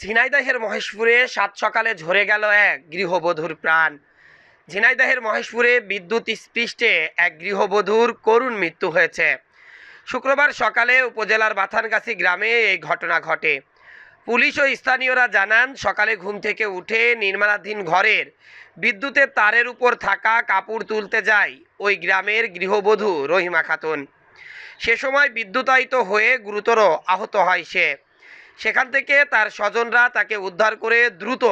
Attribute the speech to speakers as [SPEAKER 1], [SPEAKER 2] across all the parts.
[SPEAKER 1] ঝিনাইদহের মহেশপুরে সাত সকালে ঝরে গেল এক গৃহবধূর প্রাণ। ঝিনাইদহের মহেশপুরে বিদ্যুৎ স্পৃষ্টে এক গৃহবধূর করুণ মৃত্যু হয়েছে। শুক্রবার সকালে উপজেলার বাথানগাছি গ্রামে এই ঘটনা ঘটে। পুলিশ ও স্থানীয়রা জানান, সকালে ঘুম থেকে উঠে নির্মাণাধীন ঘরের বিদ্যুতের তারের উপর থাকা কাপড় তুলতে যায় ওই গ্রামের গৃহবধূ রহিমা খাতুন। সে সময় বিদ্যুতায়িত হয়ে গুরুতর আহত হয় সে। সেখান থেকে তার স্বজনরা তাকে উদ্ধার করে দ্রুত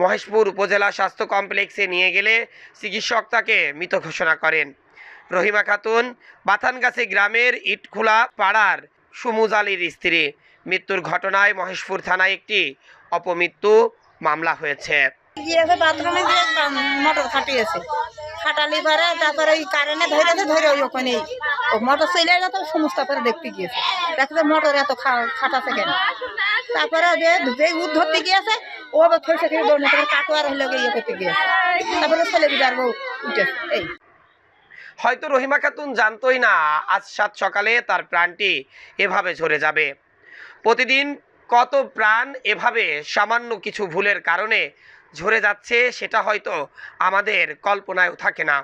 [SPEAKER 1] মহেশপুর উপজেলা স্বাস্থ্য কমপ্লেক্সে নিয়ে গেলে চিকিৎসক তাকে মৃত ঘোষণা করেন। রহিমা খাতুন, বাথানগাছি গ্রামের ইটখোলা পাড়ার সুমুজ আলীর স্ত্রী। মৃত্যুর ঘটনায় মহেশপুর থানায় একটি অপমৃত্যু মামলা হয়েছে।
[SPEAKER 2] মোটর সমস্ত দেখতে গিয়েছে। দেখতে মোটর এত খাটাছে কেন? তারপরে যে যে উদ ধরতে গিয়েছে, ও আবার ফেসে দৌড় তারপরে কাটোয়ার হলে ইয়ে করতে গিয়েছে। তারপরে ছেলে বিদার বউ উঠেছে এই।
[SPEAKER 1] হয়তো রহিমা খাতুন জানতোই না, আজ সাত সকালে তার প্রাণটি এভাবে ঝরে যাবে। প্রতিদিন কত প্রাণ এভাবে সামান্য কিছু ভুলের কারণে ঝরে যাচ্ছে, সেটা হয়তো আমাদের কল্পনায়ও থাকে না।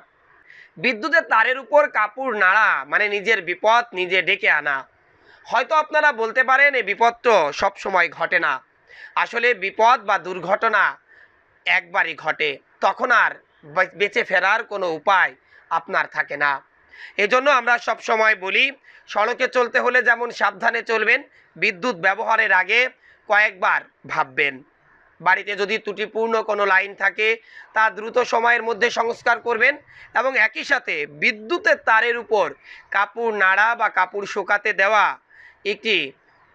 [SPEAKER 1] বিদ্যুতের তারের উপর কাপড় নাড়া মানে নিজের বিপদ নিজে ডেকে আনা। হয়তো আপনারা বলতে পারেন এই বিপদ তো সবসময় ঘটে না। আসলে বিপদ বা দুর্ঘটনা একবারই ঘটে, তখন আর বেঁচে ফেরার কোনো উপায় আপনার থাকে না। এজন্য আমরা সব সময় বলি, সড়কে চলতে হলে যেমন সাবধানে চলবেন, বিদ্যুৎ ব্যবহারের আগে কয়েকবার ভাববেন। বাড়িতে যদি ত্রুটিপূর্ণ কোনো লাইন থাকে, তা দ্রুত সময়ের মধ্যে সংস্কার করবেন এবং একই সাথে বিদ্যুতের তারের উপর কাপড় নাড়া বা কাপড় শোকাতে দেওয়া একটি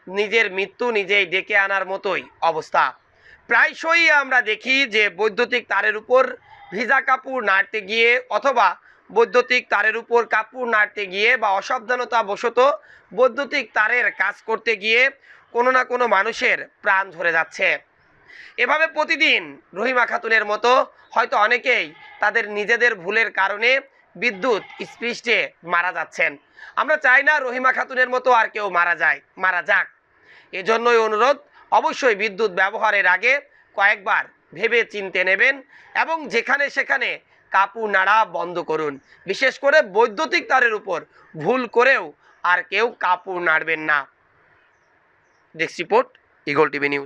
[SPEAKER 1] নিজের মৃত্যু নিজেই ডেকে আনার মতোই অবস্থা। প্রায়শই আমরা দেখি যে বৈদ্যুতিক তারের উপর ভিজা কাপড় নাড়তে গিয়ে অথবা বৈদ্যুতিক তারের উপর কাপড় নাড়তে গিয়ে বা অসাবধানতা বশত বৈদ্যুতিক তারের কাজ করতে গিয়ে কোনো না কোনো মানুষের প্রাণ ধরে যাচ্ছে। এভাবে প্রতিদিন রহিমা খাতুনের মতো হয়তো অনেকেই তাদের নিজেদের ভুলের কারণে বিদ্যুৎ স্পৃষ্টে মারা যাচ্ছেন। আমরা চাই না রহিমা খাতুনের মতো আর কেউ মারা যায়, মারা যাক। এজন্যই অনুরোধ, অবশ্যই বিদ্যুৎ ব্যবহারের আগে কয়েকবার ভেবে চিনতে নেবেন এবং যেখানে সেখানে কাপড় নাড়া বন্ধ করুন। বিশেষ করে বৈদ্যুতিক তারের উপর ভুল করেও আর কেউ কাপড় নাড়বেন না। Desk report, Eagle TV news.